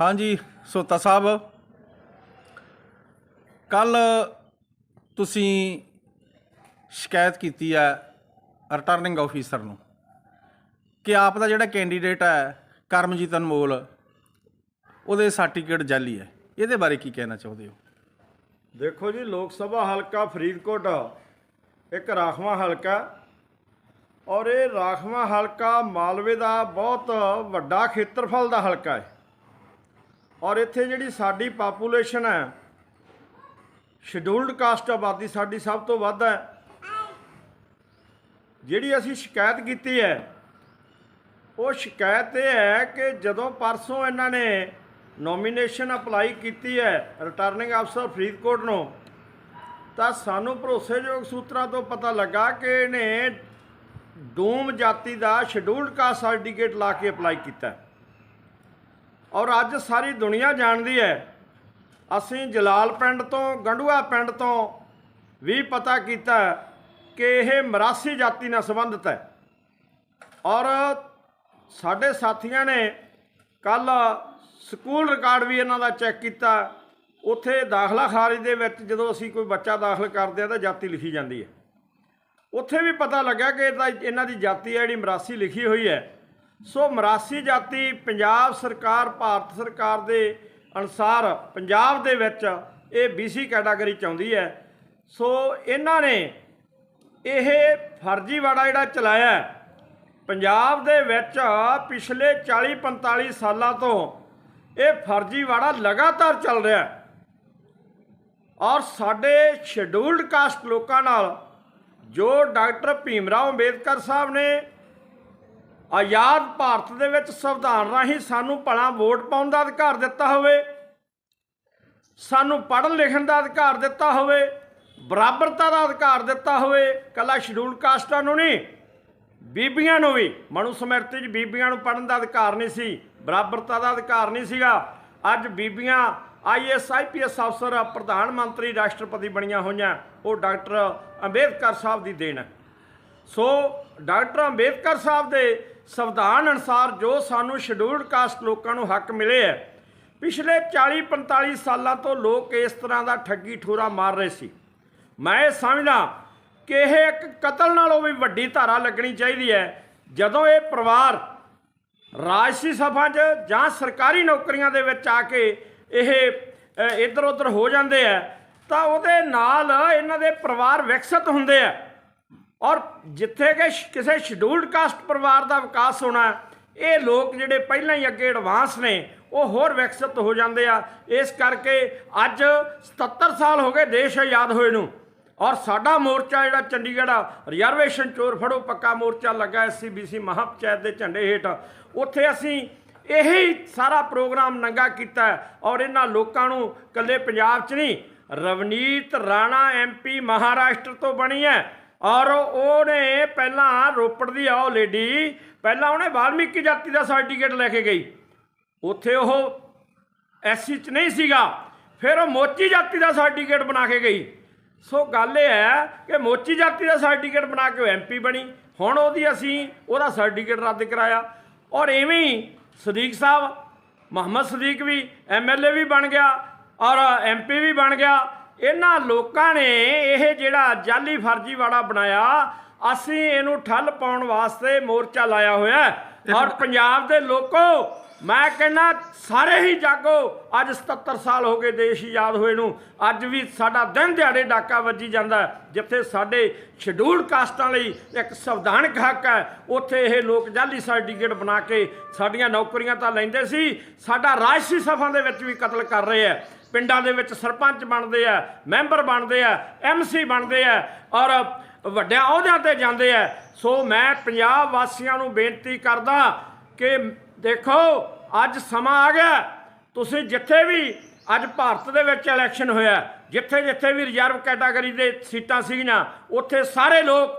ਹਾਂਜੀ, ਸੋਤਾ ਸਾਹਿਬ। ਕੱਲ ਤੁਸੀਂ ਸ਼ਿਕਾਇਤ ਕੀਤੀ ਹੈ ਰਿਟਰਨਿੰਗ ਆਫੀਸਰ ਨੂੰ ਕਿ ਆਪ ਦਾ ਜਿਹੜਾ ਕੈਂਡੀਡੇਟ ਹੈ, ਕਰਮਜੀਤ ਅਨਮੋਲ, ਉਹਦੇ ਸਰਟੀਫਿਕੇਟ ਜਾਲੀ ਹੈ। ਇਹਦੇ ਬਾਰੇ ਕੀ ਕਹਿਣਾ ਚਾਹੁੰਦੇ ਹੋ? ਦੇਖੋ ਜੀ, ਲੋਕ ਸਭਾ ਹਲਕਾ ਫਰੀਦਕੋਟ, ਇੱਕ ਰਾਖਵਾਂ ਹਲਕਾ ਔਰ ਇਹ ਰਾਖਵਾਂ ਹਲਕਾ ਮਾਲਵੇ ਦਾ ਬਹੁਤ ਵੱਡਾ ਖੇਤਰਫਲ ਦਾ ਹਲਕਾ ਹੈ। ਔਰ ਇੱਥੇ ਜਿਹੜੀ ਸਾਡੀ ਪਾਪੂਲੇਸ਼ਨ ਹੈ ਸ਼ਡਿਊਲਡ ਕਾਸਟ ਆਬਾਦੀ ਸਾਡੀ ਸਭ ਤੋਂ ਵੱਧ ਹੈ। ਜਿਹੜੀ ਅਸੀਂ ਸ਼ਿਕਾਇਤ ਕੀਤੀ ਹੈ, ਉਹ ਸ਼ਿਕਾਇਤ ਇਹ ਹੈ ਕਿ ਜਦੋਂ ਪਰਸੋਂ ਇਹਨਾਂ ਨੇ ਨੋਮੀਨੇਸ਼ਨ ਅਪਲਾਈ ਕੀਤੀ ਹੈ ਰਿਟਰਨਿੰਗ ਅਫਸਰ ਫਰੀਦਕੋਟ ਨੂੰ, ਤਾਂ ਸਾਨੂੰ ਭਰੋਸੇਯੋਗ ਸੂਤਰਾਂ ਤੋਂ ਪਤਾ ਲੱਗਾ ਕਿ ਇਹਨੇ ਡੂਮ ਜਾਤੀ ਦਾ ਸ਼ਡਿਊਲਡ ਕਾਸਟ ਸਰਟੀਫਿਕੇਟ ਲਾ ਕੇ ਅਪਲਾਈ ਕੀਤਾ। ਔਰ ਅੱਜ ਸਾਰੀ ਦੁਨੀਆ ਜਾਣਦੀ ਹੈ, ਅਸੀਂ ਜਲਾਲ ਪਿੰਡ ਤੋਂ, ਗੰਡੂਆ ਪਿੰਡ ਤੋਂ ਵੀ ਪਤਾ ਕੀਤਾ ਕਿ ਇਹ ਮਰਾਸੀ ਜਾਤੀ ਨਾਲ ਸੰਬੰਧਿਤ ਹੈ। ਔਰ ਸਾਡੇ ਸਾਥੀਆਂ ਨੇ ਕੱਲ ਸਕੂਲ ਰਿਕਾਰਡ ਵੀ ਇਹਨਾਂ ਦਾ ਚੈੱਕ ਕੀਤਾ। ਉੱਥੇ ਦਾਖਲਾ ਖਾਰਜ ਦੇ ਵਿੱਚ ਜਦੋਂ ਅਸੀਂ ਕੋਈ ਬੱਚਾ ਦਾਖਲ ਕਰਦੇ ਆ ਤਾਂ ਜਾਤੀ ਲਿਖੀ ਜਾਂਦੀ ਹੈ। ਉੱਥੇ ਵੀ ਪਤਾ ਲੱਗਾ ਕਿ ਇਹਦਾ ਇਹਨਾਂ ਦੀ ਜਾਤੀ ਹੈ ਜਿਹੜੀ ਮਰਾਸੀ ਲਿਖੀ ਹੋਈ ਹੈ। ਸੋ ਮਰਾਸੀ ਜਾਤੀ ਪੰਜਾਬ ਸਰਕਾਰ, ਭਾਰਤ ਸਰਕਾਰ ਦੇ ਅਨੁਸਾਰ ਪੰਜਾਬ ਦੇ ਵਿੱਚ ਇਹ BC ਕੈਟਾਗਰੀ ਚ ਆਉਂਦੀ ਹੈ। ਸੋ ਇਹਨਾਂ ਨੇ ਇਹ ਫਰਜ਼ੀਵਾੜਾ ਜਿਹੜਾ ਚਲਾਇਆ ਪੰਜਾਬ ਦੇ ਵਿੱਚ ਪਿਛਲੇ 40-45 ਸਾਲਾਂ ਤੋਂ ਇਹ ਫਰਜ਼ੀਵਾੜਾ ਲਗਾਤਾਰ ਚੱਲ ਰਿਹਾ ਔਰ ਸਾਡੇ ਸ਼ਡਿਊਲਡ ਕਾਸਟ ਲੋਕਾਂ ਨਾਲ ਜੋ ਡਾਕਟਰ ਭੀਮਰਾਓ ਅੰਬੇਦਕਰ ਸਾਹਿਬ ਨੇ ਆਜ਼ਾਦ ਭਾਰਤ ਦੇ ਵਿੱਚ ਸੰਵਿਧਾਨ ਰਾਹੀਂ ਸਾਨੂੰ ਭਲਾ ਵੋਟ ਪਾਉਣ ਦਾ ਅਧਿਕਾਰ ਦਿੱਤਾ ਹੋਵੇ, ਸਾਨੂੰ ਪੜ੍ਹਨ ਲਿਖਣ ਦਾ ਅਧਿਕਾਰ ਦਿੱਤਾ ਹੋਵੇ, ਬਰਾਬਰਤਾ ਦਾ ਅਧਿਕਾਰ ਦਿੱਤਾ ਹੋਵੇ, ਕੱਲਾ ਸ਼ਡਿਊਲ ਕਾਸਟਾਂ ਨੂੰ ਨਹੀਂ, ਬੀਬੀਆਂ ਨੂੰ ਵੀ, ਮਨੂ ਸਮਿਰਤੀ 'ਚ ਬੀਬੀਆਂ ਨੂੰ ਪੜ੍ਹਨ ਦਾ ਅਧਿਕਾਰ ਨਹੀਂ ਸੀ, ਬਰਾਬਰਤਾ ਦਾ ਅਧਿਕਾਰ ਨਹੀਂ ਸੀਗਾ। ਅੱਜ ਬੀਬੀਆਂ ਆਈਐਸ ਆਈਪੀਐਸ ਅਫਸਰ, ਪ੍ਰਧਾਨ ਮੰਤਰੀ, ਰਾਸ਼ਟਰਪਤੀ ਬਣੀਆਂ ਹੋਈਆਂ, ਉਹ ਡਾਕਟਰ ਅੰਬੇਦਕਰ ਸਾਹਿਬ ਦੀ ਦੇਣ। ਸੋ ਡਾਕਟਰ ਅੰਬੇਦਕਰ ਸਾਹਿਬ ਦੇ ਸੰਵਿਧਾਨ ਅਨੁਸਾਰ ਜੋ ਸਾਨੂੰ ਸ਼ਡਿਊਲਡ ਕਾਸਟ ਲੋਕਾਂ ਨੂੰ ਹੱਕ ਮਿਲੇ ਹੈ, ਪਿਛਲੇ 40-45 ਸਾਲਾਂ ਤੋਂ ਲੋਕ ਇਸ ਤਰ੍ਹਾਂ ਦਾ ਠੱਗੀ ਠੋਰਾ ਮਾਰ ਰਹੇ ਸੀ। ਮੈਂ ਇਹ ਸਮਝਦਾ ਕਿ ਇਹ ਇੱਕ ਕਤਲ ਨਾਲੋਂ ਵੀ ਵੱਡੀ ਧਾਰਾ ਲੱਗਣੀ ਚਾਹੀਦੀ ਹੈ, ਜਦੋਂ ਇਹ ਪਰਿਵਾਰ ਰਾਜਸੀ ਸਭਾ 'ਚ ਜਾਂ ਸਰਕਾਰੀ ਨੌਕਰੀਆਂ ਦੇ ਵਿੱਚ ਆ ਕੇ ਇਹ ਇੱਧਰ ਉੱਧਰ ਹੋ ਜਾਂਦੇ ਆ ਤਾਂ ਉਹਦੇ ਨਾਲ ਇਹਨਾਂ ਦੇ ਪਰਿਵਾਰ ਵਿਕਸਿਤ ਹੁੰਦੇ ਆ ਔਰ ਜਿੱਥੇ ਕਿ ਕਿਸੇ ਸ਼ਡਿਊਲਡ ਕਾਸਟ ਪਰਿਵਾਰ ਦਾ ਵਿਕਾਸ ਹੋਣਾ ਇਹ ਲੋਕ ਜਿਹੜੇ ਪਹਿਲਾਂ ਹੀ ਅੱਗੇ ਐਡਵਾਂਸ ਨੇ, ਉਹ ਹੋਰ ਵਿਕਸਿਤ ਹੋ ਜਾਂਦੇ ਆ। ਇਸ ਕਰਕੇ ਅੱਜ 77 ਸਾਲ ਹੋ ਗਏ ਦੇਸ਼ ਆਜ਼ਾਦ ਹੋਏ ਨੂੰ। ਔਰ ਸਾਡਾ ਮੋਰਚਾ ਜਿਹੜਾ ਚੰਡੀਗੜ੍ਹ ਰਿਜ਼ਰਵੇਸ਼ਨ ਚੋਰ ਫੜੋ, ਪੱਕਾ ਮੋਰਚਾ ਲੱਗਾ ਐਸਸੀਬੀਸੀ ਮਹਾਪੰਚਾਇਤ ਦੇ ਝੰਡੇ ਹੇਠ। ਉੱਥੇ ਅਸੀਂ ਇਹੀ ਸਾਰਾ ਪ੍ਰੋਗਰਾਮ ਨੰਗਾ ਕੀਤਾ ਔਰ ਇਹਨਾਂ ਲੋਕਾਂ ਨੂੰ ਕੱਲੇ ਪੰਜਾਬ 'ਚ ਨਹੀਂ, ਰਵਨੀਤ ਰਾਣਾ ਐਮਪੀ ਮਹਾਰਾਸ਼ਟਰ ਤੋਂ ਬਣੀ ਹੈ। ਔਰ ਉਹਨੇ ਪਹਿਲਾਂ ਰੋਪੜ ਦੀ ਆਓ ਲੇਡੀ, ਪਹਿਲਾਂ ਉਹਨੇ ਵਾਲਮੀਕੀ ਜਾਤੀ ਦਾ ਸਰਟੀਫਿਕੇਟ ਲੈ ਕੇ ਗਈ। ਉੱਥੇ ਉਹ ਐਸਸੀ ਚ ਨਹੀਂ ਸੀਗਾ, ਫਿਰ ਉਹ ਮੋਚੀ ਜਾਤੀ ਦਾ ਸਰਟੀਫਿਕੇਟ ਬਣਾ ਕੇ ਗਈ। ਸੋ ਗੱਲ ਇਹ ਹੈ ਕਿ ਮੋਚੀ ਜਾਤੀ ਦਾ ਸਰਟੀਫਿਕੇਟ ਬਣਾ ਕੇ ਉਹ ਐਮਪੀ ਬਣੀ। ਹੁਣ ਉਹਦੀ ਅਸੀਂ ਉਹਦਾ ਸਰਟੀਫਿਕੇਟ ਰੱਦ ਕਰਾਇਆ। ਔਰ ਐਵੇਂ ਹੀ ਸਦੀਕ ਸਾਹਿਬ, ਮੁਹੰਮਦ ਸਦੀਕ ਵੀ ਐਮਐਲਏ ਵੀ ਬਣ ਗਿਆ ਔਰ ਐਮਪੀ ਵੀ ਬਣ ਗਿਆ। ਇਹਨਾਂ ਲੋਕਾਂ ਨੇ ਇਹ ਜਿਹੜਾ ਜਾਲੀ ਫਰਜ਼ੀਵਾੜਾ ਬਣਾਇਆ ਅਸੀਂ ਇਹਨੂੰ ਠੱਲ ਪਾਉਣ ਵਾਸਤੇ ਮੋਰਚਾ ਲਾਇਆ ਹੋਇਆ। ਔਰ ਪੰਜਾਬ ਦੇ ਲੋਕੋ ਮੈਂ ਕਹਿੰਦਾ ਸਾਰੇ ਹੀ ਜਾਗੋ ਅੱਜ 77 ਸਾਲ ਹੋ ਗਏ ਦੇਸ਼ ਆਜ਼ਾਦ ਹੋਏ ਨੂੰ ਅੱਜ ਵੀ ਸਾਡਾ ਦਿਨ ਦਿਹਾੜੇ ਡਾਕਾ ਵੱਜੀ ਜਾਂਦਾ। ਜਿੱਥੇ ਸਾਡੇ ਸ਼ਡਿਊਲਡ ਕਾਸਟਾਂ ਲਈ ਇੱਕ ਸੰਵਿਧਾਨਕ ਹੱਕ ਹੈ ਉੱਥੇ ਇਹ ਲੋਕ ਜਾਲੀ ਸਰਟੀਫਿਕੇਟ ਬਣਾ ਕੇ ਸਾਡੀਆਂ ਨੌਕਰੀਆਂ ਤਾਂ ਲੈਂਦੇ ਸੀ ਸਾਡਾ ਰਾਜਸੀ ਸਭਾ ਦੇ ਵਿੱਚ ਵੀ ਕਤਲ ਕਰ ਰਹੇ ਆ ਪਿੰਡਾਂ ਦੇ ਵਿੱਚ ਸਰਪੰਚ ਬਣਦੇ ਆ, ਮੈਂਬਰ ਬਣਦੇ ਆ ਐਮਸੀ ਬਣਦੇ ਆ ਔਰ ਵੱਡਿਆਂ ਅਹੁਦਿਆਂ ਤੇ ਜਾਂਦੇ ਆ। ਸੋ ਮੈਂ ਪੰਜਾਬ ਵਾਸੀਆਂ ਨੂੰ ਬੇਨਤੀ ਕਰਦਾ ਕਿ ਦੇਖੋ, ਅੱਜ ਸਮਾਂ ਆ ਗਿਆ। ਤੁਸੀਂ ਜਿੱਥੇ ਵੀ ਅੱਜ ਭਾਰਤ ਦੇ ਵਿੱਚ ਇਲੈਕਸ਼ਨ ਹੋਇਆ, ਜਿੱਥੇ ਜਿੱਥੇ ਵੀ ਰਿਜ਼ਰਵ ਕੈਟਾਗਰੀ ਦੇ ਸੀਟਾਂ ਸੀਗੀਆਂ, ਉੱਥੇ ਸਾਰੇ ਲੋਕ,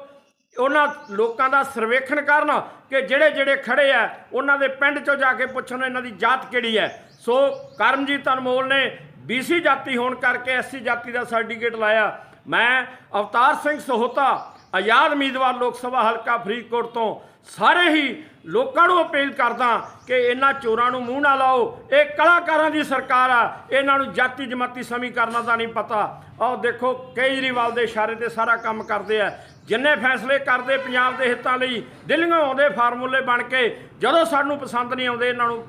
ਉਹਨਾਂ ਲੋਕਾਂ ਦਾ ਸਰਵੇਖਣ ਕਰਨ ਕਿ ਜਿਹੜੇ ਜਿਹੜੇ ਖੜੇ ਆ, ਉਹਨਾਂ ਦੇ ਪਿੰਡ ਚੋਂ ਜਾ ਕੇ ਪੁੱਛਣ ਇਹਨਾਂ ਦੀ ਜਾਤ ਕਿਹੜੀ ਹੈ। ਸੋ ਕਰਮਜੀਤ ਅਨਮੋਲ ਨੇ BC ਜਾਤੀ ਹੋਣ ਕਰਕੇ SC ਜਾਤੀ ਦਾ ਸਰਟੀਫਿਕੇਟ ਲਾਇਆ। ਮੈਂ ਅਵਤਾਰ ਸਿੰਘ ਸਹੋਤਾ, ਆਜ਼ਾਦ ਉਮੀਦਵਾਰ ਲੋਕ ਸਭਾ ਹਲਕਾ ਫਰੀਦਕੋਟ ਤੋਂ ਸਾਰੇ ਹੀ ਲੋਕਾਂ ਨੂੰ ਅਪੀਲ ਕਰਦਾ ਕਿ ਇਹਨਾਂ ਚੋਰਾਂ ਨੂੰ ਮੂੰਹ ਨਾ ਲਾਓ। ਇਹ ਕਲਾਕਾਰਾਂ ਦੀ ਸਰਕਾਰ ਆ। ਇਹਨਾਂ ਨੂੰ ਜਾਤੀ ਜਮਾਤੀ ਸਮੀਕਰਨਾਂ ਦਾ ਨਹੀਂ ਪਤਾ। ਆਹ ਦੇਖੋ, ਕੇਜਰੀਵਾਲ ਦੇ ਇਸ਼ਾਰੇ ਤੇ ਸਾਰਾ ਕੰਮ ਕਰਦੇ ਆ। ਜਿੰਨੇ ਫੈਸਲੇ ਕਰਦੇ ਪੰਜਾਬ ਦੇ ਹਿੱਤਾਂ ਲਈ ਦਿੱਲੀੋਂ ਆਉਂਦੇ ਫਾਰਮੂਲੇ ਬਣ ਕੇ, ਜਦੋਂ ਸਾਨੂੰ ਪਸੰਦ ਨਹੀਂ ਆਉਂਦੇ, ਇਹਨਾਂ ਨੂੰ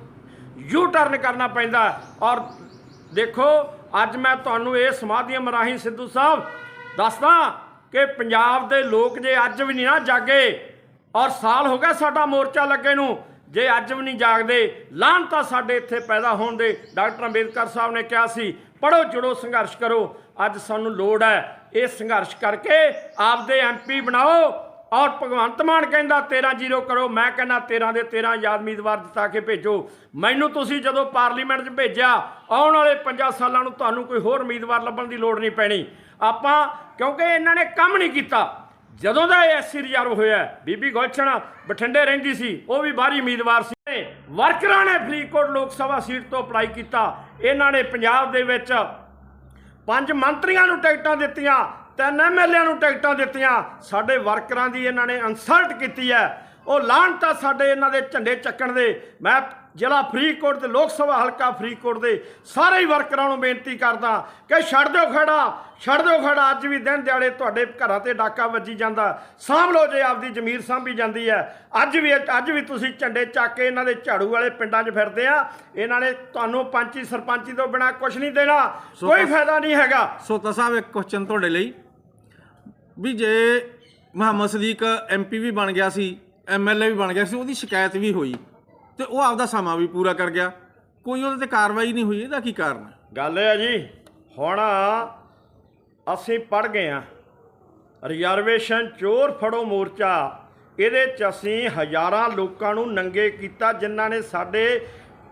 ਯੂ ਟਰਨ ਕਰਨਾ ਪੈਂਦਾ। ਔਰ ਦੇਖੋ, ਅੱਜ ਮੈਂ ਤੁਹਾਨੂੰ ਇਹ ਮਾਧਿਅਮ ਰਾਹੀਂ ਸਿੱਧੂ ਸਾਹਿਬ ਦੱਸਦਾ ਕਿ ਪੰਜਾਬ ਦੇ ਲੋਕ ਜੇ ਅੱਜ ਵੀ ਨਹੀਂ ਨਾ ਜਾਗੇ ਔਰ ਸਾਲ ਹੋ ਗਿਆ ਸਾਡਾ ਮੋਰਚਾ ਲੱਗੇ ਨੂੰ, ਜੇ ਅੱਜ ਵੀ ਨਹੀਂ ਜਾਗਦੇ, ਲਾਹਨ ਤਾਂ ਸਾਡੇ ਇੱਥੇ ਪੈਦਾ ਹੋਣ ਦੇ, ਡਾਕਟਰ ਅੰਬੇਦਕਰ ਸਾਹਿਬ ਨੇ ਕਿਹਾ ਸੀ ਪੜੋ ਜੁੜੋ, ਸੰਘਰਸ਼ ਕਰੋ, ਅੱਜ ਸਾਨੂੰ ਲੋੜ ਹੈ ਇਹ ਸੰਘਰਸ਼ ਕਰਕੇ ਆਪਦੇ ਐਮਪੀ ਬਣਾਓ ਔਰ ਭਗਵੰਤ ਮਾਨ ਕਹਿੰਦਾ 13 ਜ਼ੀਰੋ ਕਰੋ, ਮੈਂ ਕਹਿੰਦਾ 13 ਦੇ 13 ਯਾਦ ਉਮੀਦਵਾਰ ਜਿਤਾ ਕੇ ਭੇਜੋ। ਮੈਨੂੰ ਤੁਸੀਂ ਜਦੋਂ ਪਾਰਲੀਮੈਂਟ 'ਚ ਭੇਜਿਆ, ਆਉਣ ਵਾਲੇ 5 ਸਾਲਾਂ ਨੂੰ ਤੁਹਾਨੂੰ ਕੋਈ ਹੋਰ ਉਮੀਦਵਾਰ ਲੱਭਣ ਦੀ ਲੋੜ ਨਹੀਂ ਪੈਣੀ। ਆਪਾਂ, ਕਿਉਂਕਿ ਇਹਨਾਂ ਨੇ ਕੰਮ ਨਹੀਂ ਕੀਤਾ। ਜਦੋਂ ਦਾ ਇਹ ਐਸਸੀ ਰਿਜ਼ਰਵ ਹੋਇਆ, ਬੀਬੀ ਗੁਲਸ਼ਨ ਬਠਿੰਡੇ ਰਹਿੰਦੀ ਸੀ, ਉਹ ਵੀ ਬਾਹਰੀ ਉਮੀਦਵਾਰ ਸੀ। ਵਰਕਰਾਂ ਨੇ ਫਰੀਦਕੋਟ ਲੋਕ ਸਭਾ ਸੀਟ ਤੋਂ ਅਪਲਾਈ ਕੀਤਾ। ਇਹਨਾਂ ਨੇ ਪੰਜਾਬ ਦੇ ਵਿੱਚ ਪੰਜ ਮੰਤਰੀਆਂ ਨੂੰ ਟਿਕਟਾਂ ਦਿੱਤੀਆਂ। ਤਿੰਨ ਐਮਐਲਏ ਨੂੰ ਟਿਕਟਾਂ ਦਿੱਤੀਆਂ। ਸਾਡੇ ਵਰਕਰਾਂ ਦੀ ਇਹਨਾਂ ਨੇ ਇਨਸਲਟ ਕੀਤੀ ਹੈ। ਉਹ ਲਾਹਨਤਾ ਸਾਡੇ ਇਹਨਾਂ ਦੇ ਝੰਡੇ ਚੱਕਣ ਦੇ। ਮੈਂ ਜ਼ਿਲ੍ਹਾ ਫਰੀਦਕੋਟ ਤੇ ਲੋਕ ਸਭਾ ਹਲਕਾ ਫਰੀਦਕੋਟ ਦੇ ਸਾਰੇ ਹੀ ਵਰਕਰਾਂ ਨੂੰ ਬੇਨਤੀ ਕਰਦਾ ਕਿ ਛੱਡ ਦਿਓ ਖੜਾ ਛੱਡ ਦਿਓ ਖੜਾ ਅੱਜ ਵੀ ਦਿਨ ਦਿਹਾੜੇ ਤੁਹਾਡੇ ਘਰਾਂ ਤੇ ਡਾਕਾ ਵੱਜੀ ਜਾਂਦਾ ਸਾਂਭ ਲਓ ਜੇ ਆਪਦੀ ਜ਼ਮੀਰ ਸਾਂਭੀ ਜਾਂਦੀ ਹੈ। ਅੱਜ ਵੀ ਅੱਜ ਵੀ ਤੁਸੀਂ ਝੰਡੇ ਚੱਕ ਕੇ ਇਹਨਾਂ ਦੇ ਝਾੜੂ ਵਾਲੇ ਪਿੰਡਾਂ 'ਚ ਫਿਰਦੇ ਆ ਇਹਨਾਂ ਨੇ ਤੁਹਾਨੂੰ ਪੰਚੀ ਸਰਪੰਚੀ ਤੋਂ ਬਿਨਾ ਕੁਝ ਨਹੀਂ ਦੇਣਾ ਕੋਈ ਫਾਇਦਾ ਨਹੀਂ ਹੈਗਾ। ਸੋਤਾ ਸਾਹਿਬ ਇੱਕ ਕੁਐਸਚਨ ਤੁਹਾਡੇ ਲਈ। ਵੀ ਜੇ ਮੁਹੰਮਦ ਸਦੀਕ ਐਮਪੀ ਵੀ ਬਣ ਗਿਆ ਸੀ ਐਮਐਲਏ ਵੀ ਬਣ ਗਿਆ ਸੀ ਉਹਦੀ ਸ਼ਿਕਾਇਤ ਵੀ ਹੋਈ। ਤੇ ਉਹ ਆਪਦਾ ਸਮਾਂ ਵੀ ਪੂਰਾ ਕਰ ਗਿਆ। ਕੋਈ ਉਹਦੇ ਤੇ ਕਾਰਵਾਈ ਨਹੀਂ ਹੋਈ, ਇਹਦਾ ਕੀ ਕਾਰਨ ਹੈ? ਗੱਲ ਇਹ ਹੈ ਜੀ, ਹੁਣ ਅਸੀਂ ਪੜ ਗਏ ਆ ਰਿਜ਼ਰਵੇਸ਼ਨ ਚੋਰ ਫੜੋ ਮੋਰਚਾ, ਇਹਦੇ ਚ ਅਸੀਂ ਹਜ਼ਾਰਾਂ ਲੋਕਾਂ ਨੂੰ ਨੰਗੇ ਕੀਤਾ, ਜਿਨ੍ਹਾਂ ਨੇ ਸਾਡੇ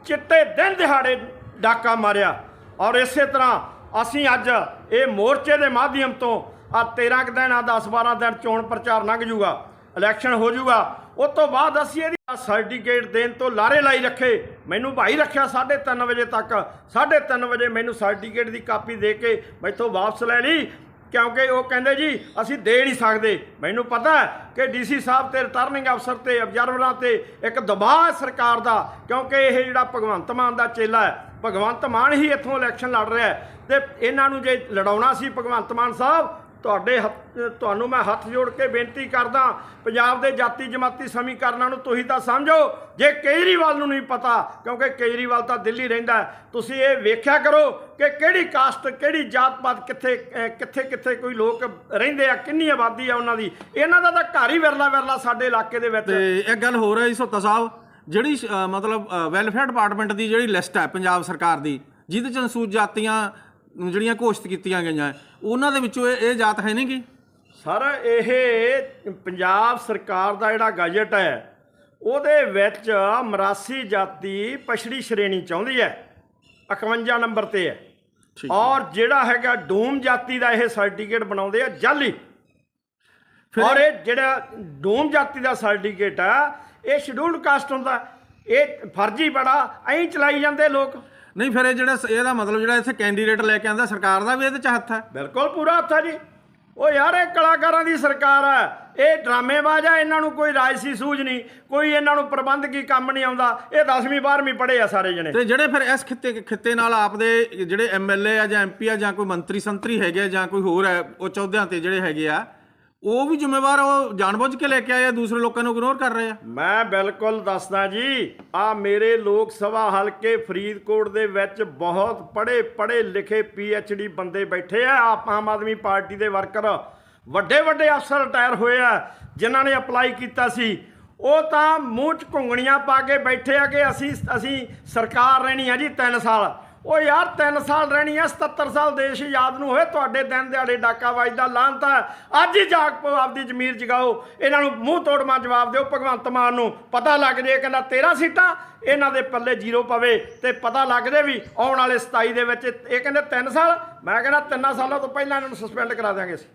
ਚਿੱਟੇ ਦਿਨ ਦਿਹਾੜੇ ਡਾਕਾ ਮਾਰਿਆ। ਔਰ ਇਸੇ ਤਰ੍ਹਾਂ ਅਸੀਂ ਅੱਜ ਇਹ ਮੋਰਚੇ ਦੇ ਮਾਧਿਅਮ ਤੋਂ ਆ 13 ਕੁ ਦਿਨ ਆ 10 12 ਦਿਨ ਚੋਣ ਪ੍ਰਚਾਰ ਲੰਘ ਜੂਗਾ ਇਲੈਕਸ਼ਨ ਹੋ ਜੂਗਾ। ਉਸ ਤੋਂ ਬਾਅਦ ਅਸੀਂ ਇਹਦੀ ਸਰਟੀਫਿਕੇਟ ਦੇਣ ਤੋਂ ਲਾਰੇ ਲਾਈ ਰੱਖੇ। ਮੈਨੂੰ ਭਾਈ ਰੱਖਿਆ 3:30 ਵਜੇ ਤੱਕ। 3:30 ਵਜੇ ਮੈਨੂੰ ਸਰਟੀਫਿਕੇਟ ਦੀ ਕਾਪੀ ਦੇ ਕੇ ਮੈਥੋਂ ਵਾਪਸ ਲੈ ਲਈ। ਕਿਉਂਕਿ ਉਹ ਕਹਿੰਦੇ ਜੀ, ਅਸੀਂ ਦੇ ਨਹੀਂ ਸਕਦੇ। ਮੈਨੂੰ ਪਤਾ ਹੈ ਕਿ ਡੀਸੀ ਸਾਹਿਬ ਤੇ ਰਿਟਰਨਿੰਗ ਅਫਸਰ ਤੇ ਅਬਜ਼ਰਵਰਾਂ ਤੇ ਇੱਕ ਦਬਾਅ ਹੈ ਸਰਕਾਰ ਦਾ। ਕਿਉਂਕਿ ਇਹ ਜਿਹੜਾ ਭਗਵੰਤ ਮਾਨ ਦਾ ਚੇਲਾ ਹੈ, ਭਗਵੰਤ ਮਾਨ ਹੀ ਇੱਥੋਂ ਇਲੈਕਸ਼ਨ ਲੜ ਰਿਹਾ ਹੈ। ਤੇ ਇਹਨਾਂ ਨੂੰ ਜੇ ਲੜਾਉਣਾ ਸੀ ਭਗਵੰਤ ਮਾਨ ਸਾਹਿਬ ਤੁਹਾਡੇ ਹੱਥ- ਤੁਹਾਨੂੰ ਮੈਂ ਹੱਥ ਜੋੜ ਕੇ ਬੇਨਤੀ ਕਰਦਾ ਪੰਜਾਬ ਦੇ ਜਾਤੀ ਜਮਾਤੀ ਸਮੀਕਰਨਾਂ ਨੂੰ ਤੁਸੀਂ ਤਾਂ ਸਮਝੋ ਜੇ ਕੇਜਰੀਵਾਲ ਨੂੰ ਨਹੀਂ ਪਤਾ ਕਿਉਂਕਿ ਕੇਜਰੀਵਾਲ ਤਾਂ ਦਿੱਲੀ ਰਹਿੰਦਾ ਤੁਸੀਂ ਇਹ ਵੇਖਿਆ ਕਰੋ ਕਿ ਕਿਹੜੀ ਕਾਸਟ ਕਿਹੜੀ ਜਾਤ ਪਾਤ ਕਿੱਥੇ ਕਿੱਥੇ ਕਿੱਥੇ ਕੋਈ ਲੋਕ ਰਹਿੰਦੇ ਆ ਕਿੰਨੀ ਆਬਾਦੀ ਆ ਉਹਨਾਂ ਦੀ। ਇਹਨਾਂ ਦਾ ਤਾਂ ਘਰ ਹੀ ਵਿਰਲਾ ਵਿਰਲਾ ਸਾਡੇ ਇਲਾਕੇ ਦੇ ਵਿੱਚ। ਤੇ ਇੱਕ ਗੱਲ ਹੋਰ ਹੈ ਜੀ ਸੋਤਾ ਸਾਹਿਬ ਜਿਹੜੀ ਅ, ਮਤਲਬ ਵੈਲਫੇਅਰ ਡਿਪਾਰਟਮੈਂਟ ਦੀ ਜਿਹੜੀ ਲਿਸਟ ਹੈ ਪੰਜਾਬ ਸਰਕਾਰ ਦੀ ਜਿਹਦੇ ਚ ਅਨਸੂਚਿਤ ਜਾਤੀਆਂ ਜਿਹੜੀਆਂ ਘੋਸ਼ਿਤ ਕੀਤੀਆਂ ਗਈਆਂ ਉਹਨਾਂ ਦੇ ਵਿੱਚੋਂ ਇਹ ਇਹ ਜਾਤ ਹੈ ਨਹੀਂ ਗੀ ਸਰ ਇਹ ਪੰਜਾਬ ਸਰਕਾਰ ਦਾ ਜਿਹੜਾ ਗਜਟ ਹੈ ਉਹਦੇ ਵਿੱਚ ਮਰਾਸੀ ਜਾਤੀ ਪਛੜੀ ਸ਼੍ਰੇਣੀ ਚਾਹੁੰਦੀ ਹੈ। 51 ਨੰਬਰ ਤੇ ਹੈ। ਔਰ ਜਿਹੜਾ ਹੈਗਾ ਡੂਮ ਜਾਤੀ ਦਾ ਇਹ ਸਰਟੀਫਿਕੇਟ ਬਣਾਉਂਦੇ ਆ ਜਾਲੀ। ਔਰ ਇਹ ਜਿਹੜਾ ਡੂਮ ਜਾਤੀ ਦਾ ਸਰਟੀਫਿਕੇਟ ਆ ਇਹ ਸ਼ਡਿਊਲਡ ਕਾਸਟ ਹੁੰਦਾ। ਇਹ ਫਰਜ਼ੀ ਬੜਾ ਐਂ ਚਲਾਈ ਜਾਂਦੇ ਲੋਕ। ਨਹੀਂ ਫਿਰ ਇਹ ਜਿਹੜਾ ਇਹਦਾ ਮਤਲਬ ਜਿਹੜਾ ਇੱਥੇ ਕੈਂਡੀਡੇਟ ਲੈ ਕੇ ਆਂਦਾ ਸਰਕਾਰ ਦਾ ਵੀ ਇਹਦੇ ਚ ਹੱਥ ਹੈ ਬਿਲਕੁਲ ਪੂਰਾ ਹੱਥ ਆ ਜੀ। ਉਹ ਯਾਰ ਇਹ ਕਲਾਕਾਰਾਂ ਦੀ ਸਰਕਾਰ ਆ। ਇਹ ਡਰਾਮੇਬਾਜ਼ ਆ ਇਹਨਾਂ ਨੂੰ ਕੋਈ ਰਾਜਸੀ ਸੂਝ ਨਹੀਂ ਕੋਈ ਇਹਨਾਂ ਨੂੰ ਪ੍ਰਬੰਧਕੀ ਕੰਮ ਨਹੀਂ ਆਉਂਦਾ। ਇਹ 10ਵੀਂ 12ਵੀਂ ਪੜ੍ਹੇ ਆ ਸਾਰੇ ਜਣੇ। ਤੇ ਜਿਹੜੇ ਫਿਰ ਇਸ ਖਿੱਤੇ ਖਿੱਤੇ ਨਾਲ ਆਪਦੇ ਜਿਹੜੇ ਐਮਐਲਏ ਆ ਜਾਂ ਐਮਪੀ ਆ ਜਾਂ ਕੋਈ ਮੰਤਰੀ ਸੰਤਰੀ ਹੈਗੇ ਆ ਜਾਂ ਕੋਈ ਹੋਰ ਹੈ ਉਹ ਚੌਧਿਆਂ ਤੇ ਜਿਹੜੇ ਹੈਗੇ ਆ ਉਹ ਵੀ ਜ਼ਿੰਮੇਵਾਰ ਉਹ ਜਾਣਬੁੱਝ ਕੇ ਲੈ ਕੇ ਆਏ ਆ, ਦੂਸਰੇ ਲੋਕਾਂ ਨੂੰ ਇਗਨੋਰ ਕਰ ਰਹੇ ਆ। ਮੈਂ ਬਿਲਕੁਲ ਦੱਸਦਾ ਜੀ, ਆ ਮੇਰੇ ਲੋਕ ਸਭਾ ਹਲਕੇ ਫਰੀਦਕੋਟ ਦੇ ਵਿੱਚ ਬਹੁਤ ਪੜ੍ਹੇ ਪੜ੍ਹੇ ਲਿਖੇ ਡੀ ਬੰਦੇ ਬੈਠੇ ਆ ਆਮ ਆਦਮੀ ਪਾਰਟੀ ਦੇ ਵਰਕਰ। ਵੱਡੇ ਵੱਡੇ ਅਫਸਰ ਰਿਟਾਇਰ ਹੋਏ ਆ, ਜਿਨ੍ਹਾਂ ਨੇ ਅਪਲਾਈ ਕੀਤਾ ਸੀ। ਉਹ ਤਾਂ ਮੂੰਹ 'ਚ ਘੁੰਗਣੀਆਂ ਪਾ ਕੇ ਬੈਠੇ ਆ ਕਿ ਅਸੀਂ ਅਸੀਂ ਸਰਕਾਰ ਰਹਿਣੀ ਆ ਜੀ 3 ਸਾਲ। ਉਹ ਯਾਰ 3 ਸਾਲ ਰਹਿਣੀ ਆ 77 ਸਾਲ ਦੇਸ਼ ਆਜ਼ਾਦ ਨੂੰ ਹੋਏ ਤੁਹਾਡੇ ਦਿਨ ਦਿਹਾੜੇ ਡਾਕਾ ਵੱਜਦਾ ਲਾਂਤਾ ਅੱਜ ਹੀ ਜਾਗ ਪਓ ਆਪਦੀ ਜ਼ਮੀਰ ਜਗਾਓ। ਇਹਨਾਂ ਨੂੰ ਮੂੰਹ ਤੋੜਮਾ ਜਵਾਬ ਦਿਓ ਭਗਵੰਤ ਮਾਨ ਨੂੰ। ਪਤਾ ਲੱਗ ਜੇ ਕਹਿੰਦਾ 13 ਸੀਟਾਂ ਇਹਨਾਂ ਦੇ ਪੱਲੇ ਜ਼ੀਰੋ ਪਵੇ ਤੇ ਪਤਾ ਲੱਗ ਜੇ ਵੀ ਆਉਣ ਵਾਲੇ 27 ਦੇ ਵਿੱਚ ਇਹ ਕਹਿੰਦੇ 3 ਸਾਲ। ਮੈਂ ਕਹਿੰਦਾ 3 ਸਾਲਾਂ ਤੋਂ ਪਹਿਲਾਂ ਇਹਨਾਂ ਨੂੰ ਸਸਪੈਂਡ ਕਰਾ ਦਿਆਂਗੇ ਅਸੀਂ।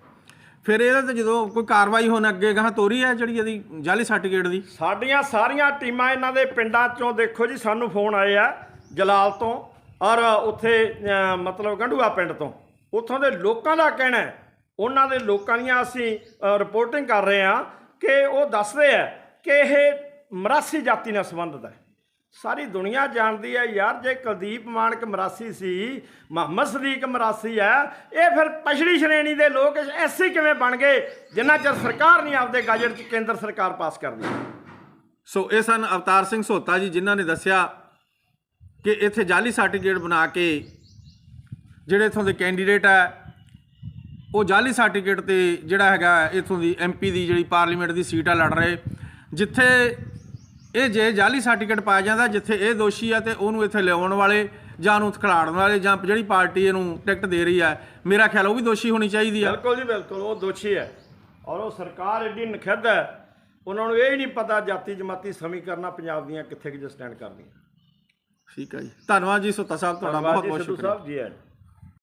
ਫਿਰ ਇਹਦੇ ਤੇ ਜਦੋਂ ਕੋਈ ਕਾਰਵਾਈ ਹੋਣ ਅੱਗੇ ਗਾਂ ਤੋਰੀ ਹੈ ਜਿਹੜੀ ਇਹਦੀ ਜਾਲੀ ਸਰਟੀਫਿਕੇਟ ਦੀ? ਸਾਡੀਆਂ ਸਾਰੀਆਂ ਟੀਮਾਂ ਇਹਨਾਂ ਦੇ ਪਿੰਡਾਂ ਚੋਂ ਦੇਖੋ ਜੀ ਸਾਨੂੰ ਫੋਨ ਆਏ ਆ ਜਲਾਲ ਤੋਂ। ਔਰ ਉੱਥੇ ਮਤਲਬ ਗੰਡੂਆ ਪਿੰਡ ਤੋਂ। ਉੱਥੋਂ ਦੇ ਲੋਕਾਂ ਦਾ ਕਹਿਣਾ ਹੈ, ਉਹਨਾਂ ਦੇ ਲੋਕਾਂ ਦੀਆਂ ਅਸੀਂ ਰਿਪੋਰਟਿੰਗ ਕਰ ਰਹੇ ਹਾਂ ਕਿ ਉਹ ਦੱਸਦੇ ਆ ਕਿ ਇਹ ਮਰਾਸੀ ਜਾਤੀ ਨਾਲ ਸੰਬੰਧਿਤ ਹੈ। ਸਾਰੀ ਦੁਨੀਆ ਜਾਣਦੀ ਹੈ, ਯਾਰ ਜੇ ਕੁਲਦੀਪ ਮਾਨਕ ਮਰਾਸੀ ਸੀ, ਮੁਹੰਮਦ ਸਦੀਕ ਮਰਾਸੀ ਹੈ, ਇਹ ਫਿਰ ਪਛੜੀ ਸ਼੍ਰੇਣੀ ਦੇ ਲੋਕ ਐਸੀ ਕਿਵੇਂ ਬਣ ਗਏ, ਜਿੰਨਾ ਚਿਰ ਸਰਕਾਰ ਨਹੀਂ ਆਪਦੇ ਗਜਟ 'ਚ ਕੇਂਦਰ ਸਰਕਾਰ ਪਾਸ ਕਰਦੀ। ਸੋ ਇਹ ਸਨ ਅਵਤਾਰ ਸਿੰਘ ਸੋਤਾ ਜੀ, ਜਿਨ੍ਹਾਂ ਨੇ ਦੱਸਿਆ ਕਿ ਇੱਥੇ ਜਾਲੀ ਸਰਟੀਫਿਕੇਟ ਬਣਾ ਕੇ ਜਿਹੜੇ ਇਥੋਂ ਦੇ ਕੈਂਡੀਡੇਟ ਹੈ ਉਹ ਜਾਲੀ ਸਰਟੀਫਿਕੇਟ ਤੇ ਜਿਹੜਾ ਹੈਗਾ ਇਥੋਂ ਦੀ ਐਮਪੀ ਦੀ ਜਿਹੜੀ ਪਾਰਲੀਮੈਂਟ ਦੀ ਸੀਟ ਆ ਲੜ ਰਹੇ। ਜਿੱਥੇ ਇਹ ਜੇ ਜਾਲੀ ਸਰਟੀਫਿਕੇਟ ਪਾਇਆ ਜਾਂਦਾ, ਜਿੱਥੇ ਇਹ ਦੋਸ਼ੀ ਆ ਤੇ ਉਹਨੂੰ ਇੱਥੇ ਲਿਆਉਣ ਵਾਲੇ ਜਾਂ ਉਹਨੂੰ ਖਿਲਾੜਨ ਵਾਲੇ ਜਾਂ ਜਿਹੜੀ ਪਾਰਟੀ ਇਹਨੂੰ ਟਿਕਟ ਦੇ ਰਹੀ ਹੈ ਮੇਰਾ ਖਿਆਲ ਉਹ ਵੀ ਦੋਸ਼ੀ ਹੋਣੀ ਚਾਹੀਦੀ ਆ। ਬਿਲਕੁਲ ਜੀ, ਬਿਲਕੁਲ, ਉਹ ਦੋਸ਼ੀ ਹੈ ਔਰ ਉਹ ਸਰਕਾਰ ਐਡੀ ਨਖਿੱਧ ਹੈ ਉਹਨਾਂ ਨੂੰ ਇਹ ਹੀ ਨਹੀਂ ਪਤਾ ਜਾਤੀ ਜਮਾਤੀ ਸਮੀਕਰਨਾਂ ਪੰਜਾਬ ਦੀਆਂ ਕਿੱਥੇ ਕਿੱਥੇ ਸਟੈਂਡ ਕਰਦੀਆਂ। ਠੀਕ ਹੈ ਜੀ ਧੰਨਵਾਦ ਜੀ ਸੋਤਾ ਸਾਹਿਬ ਤੁਹਾਡਾ ਬਹੁਤ ਬਹੁਤ ਸ਼ੁਕਰੀਆ ਸਾਹਿਬ ਜੀ।